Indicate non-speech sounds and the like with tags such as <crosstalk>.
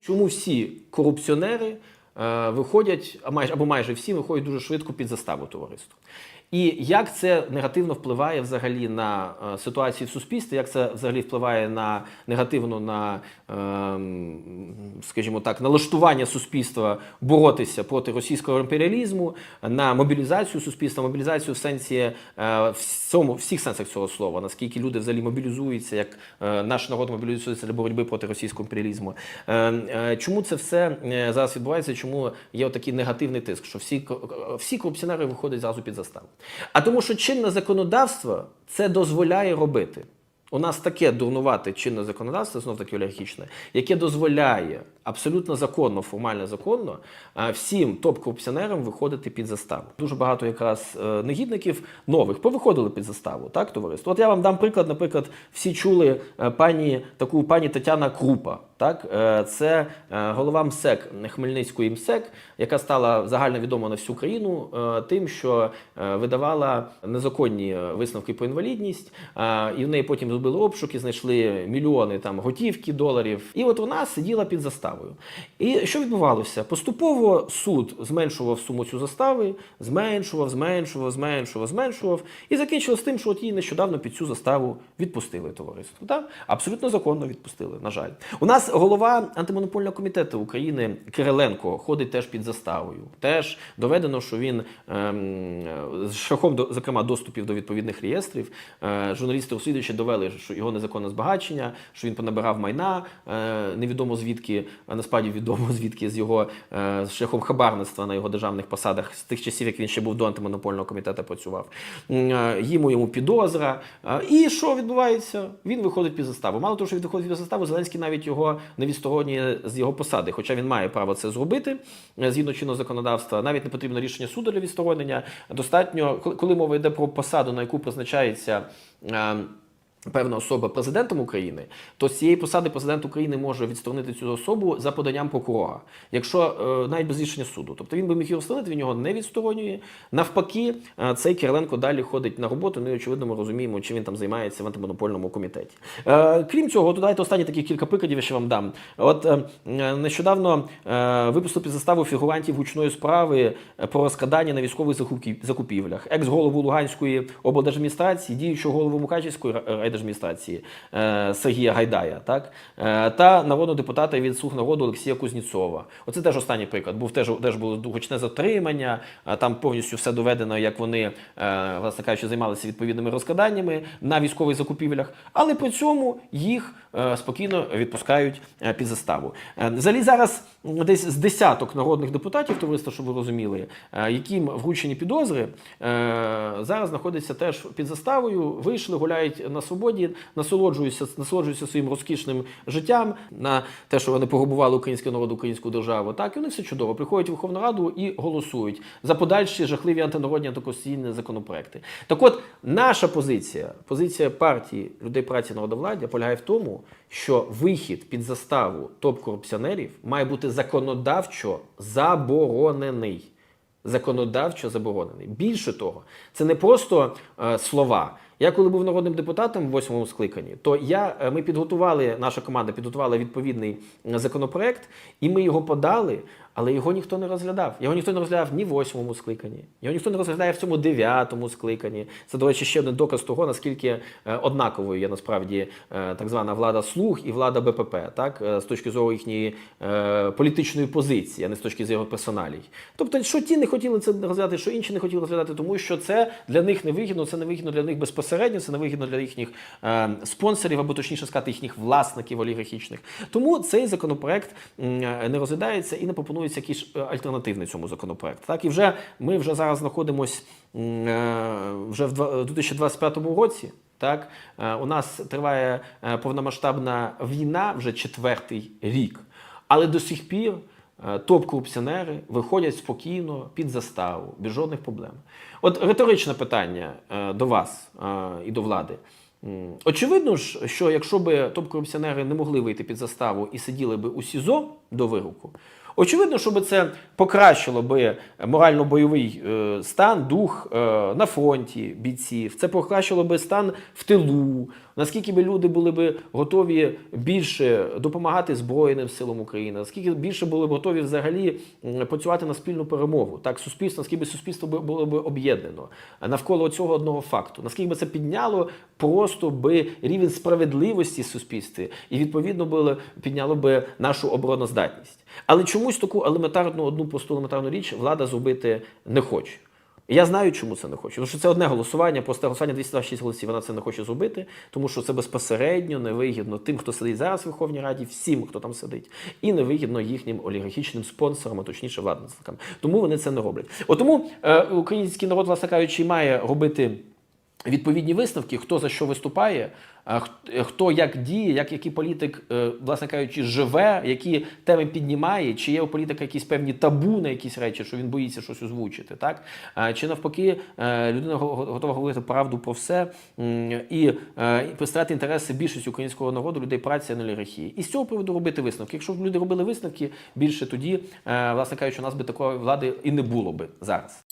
Чому всі корупціонери е, виходять, або майже всі виходять дуже швидко під заставу товариства? І як це негативно впливає взагалі на е, ситуацію в суспільстві? Як це взагалі впливає на негативно на, ем, скажімо так, налаштування суспільства боротися проти російського імперіалізму, на мобілізацію суспільства, мобілізацію в сенсі е, всьому, всіх сенсах цього слова, наскільки люди взагалі мобілізуються, як е, наш народ мобілізується для боротьби проти російського імперіалізму. Чому це все зараз відбувається? Чому є отакий негативний тиск, що всі, всі корупціонери виходять зразу під заставу? А тому, що чинне законодавство це дозволяє робити. У нас таке дурнувате чинне законодавство, знов таки олігархічне, яке дозволяє абсолютно законно, формально законно всім топ-корупціонерам виходити під заставу. Дуже багато якраз е, негідників нових повиходили під заставу, так, товариство? От я вам дам приклад, наприклад, всі чули е, пані таку пані Тетяна Крупа. Так, Е, це е, голова МСЕК Хмельницької МСЕК, яка стала загальновідома на всю країну е, тим, що видавала незаконні висновки про інвалідність, і в неї потім зробили обшуки, знайшли мільйони там готівки, доларів. І от вона сиділа під заставою. І що відбувалося? Поступово суд зменшував суму цю застави, зменшував, зменшував, зменшував, зменшував, і закінчилось тим, що от її нещодавно під цю заставу відпустили товариство. Так? Абсолютно законно відпустили, на жаль. У нас голова антимонопольного комітету України Кириленко ходить теж під заставою. Теж доведено, що він ем, з шляхом до зокрема доступів до відповідних реєстрів. Е, журналісти розслідувачі довели, що його незаконне збагачення, що він понабирав майна, е, невідомо звідки, а насправді відомо <laughs> звідки з його е, шляхом хабарництва на його державних посадах з тих часів, як він ще був до антимонопольного комітету, працював. Йому йому підозра. І що відбувається? Він виходить під заставу. Мало того, що він виходить під заставу, Зеленський навіть його не відсторонює з його посади, хоча він має право це зробити е, згідно чинного законодавства. Навіть не потрібно рішення суду для відсторонення. Достатньо, коли- коли мова йде про посаду, на яку призначається. Певна особа президентом України, то з цієї посади президент України може відсторонити цю особу за поданням прокурора, якщо е, навіть без рішення суду. Тобто він би міг його відсторонити, він його не відсторонює. Навпаки, е, цей Кириленко далі ходить на роботу. Ну і очевидно, ми розуміємо, чим він там займається в антимонопольному комітеті. Е, крім цього, то дайте останні такі кілька прикладів, я ще вам дам. От нещодавно випустили під заставу фігурантів гучної справи про розкрадання на військових закупівлях. Екс-голову Луганської облдержадміністрації, діючого голову Мукачівської райдержадміністрації е, Сергія Гайдая, так е, та народного депутата від слуг народу Олексія Кузнєцова. Оце теж останній приклад. Був теж теж було гучне затримання. Там повністю все доведено, як вони е, власне кажучи, займалися відповідними розкраданнями на військових закупівлях, але при цьому їх спокійно відпускають під заставу. Взагалі зараз десь з десяток народних депутатів, товариство, щоб ви розуміли, яким вручені підозри, зараз знаходяться теж під заставою, вийшли, гуляють на свободі, насолоджуються, насолоджуються своїм розкішним життям на те, що вони пограбували український народ, українську державу. Так, і вони все чудово. Приходять в Верховну Раду і голосують за подальші жахливі антинародні антиконституційні законопроекти. Так от, наша позиція, позиція партії людей праці народовладдя полягає в тому, що вихід під заставу топ-корупціонерів має бути законодавчо заборонений. Законодавчо заборонений. Більше того, це не просто е, слова. Я коли був народним депутатом в восьмому скликанні, то я, е, ми підготували, наша команда підготувала відповідний е, законопроект, і ми його подали, але його ніхто не розглядав. Його ніхто не розглядав ні в восьмому скликанні, його ніхто не розглядає в цьому дев'ятому скликанні. Це, до речі, ще один доказ того, наскільки е, однаковою є насправді так звана влада слуг і влада БПП, так, з точки зору їхньої політичної позиції, а не з точки зору персоналій. Тобто, що ті не хотіли це розглядати, що інші не хотіли розглядати, тому що це для них невигідно, це невигідно для них безпосередньо, це невигідно для їхніх е, спонсорів, або точніше сказати, їхніх власників олігархічних. Тому цей законопроект е, не розглядається і не пропонується якийсь е, альтернативний цьому законопроекту. Так, і вже ми вже зараз знаходимося вже в два- 2025 році. Так, Е, у нас триває е, повномасштабна війна вже четвертий рік, але до сих пір е, топ-корупціонери виходять спокійно під заставу, без жодних проблем. От риторичне питання е, до вас е, і до влади. Очевидно ж, що якщо би топ-корупціонери не могли вийти під заставу і сиділи б у СІЗО до вироку, Очевидно, щоб це покращило би морально-бойовий е, стан, дух е, на фронті бійців. Це покращило би стан в тилу. Наскільки би люди були би готові більше допомагати Збройним силам України, наскільки більше були б готові взагалі працювати на спільну перемогу. Так, суспільство, наскільки суспільство було б об'єднано навколо цього одного факту. Наскільки би це підняло просто би рівень справедливості суспільстві і відповідно було, підняло би нашу обороноздатність. Але чомусь таку елементарну, одну просту елементарну річ влада зробити не хоче. Я знаю, чому це не хоче. Тому що це одне голосування, просте голосування 226 голосів. Вона це не хоче зробити, тому що це безпосередньо невигідно тим, хто сидить зараз в Верховній Раді, всім, хто там сидить, і невигідно їхнім олігархічним спонсорам, а точніше владницям. Тому вони це не роблять. От тому е, український народ, власне кажучи, має робити. Відповідні висновки, хто за що виступає, хто як діє, як який політик, е, власне кажучи, живе, які теми піднімає, чи є у політика якісь певні табу на якісь речі, що він боїться щось озвучити, так чи навпаки, е, людина го- го- готова говорити правду про все і е, представляти інтереси більшості українського народу, людей праці, а не олігархії. І з цього приводу робити висновки. Якщо б люди робили висновки більше тоді, е, власне кажучи, у нас би такої влади і не було би зараз.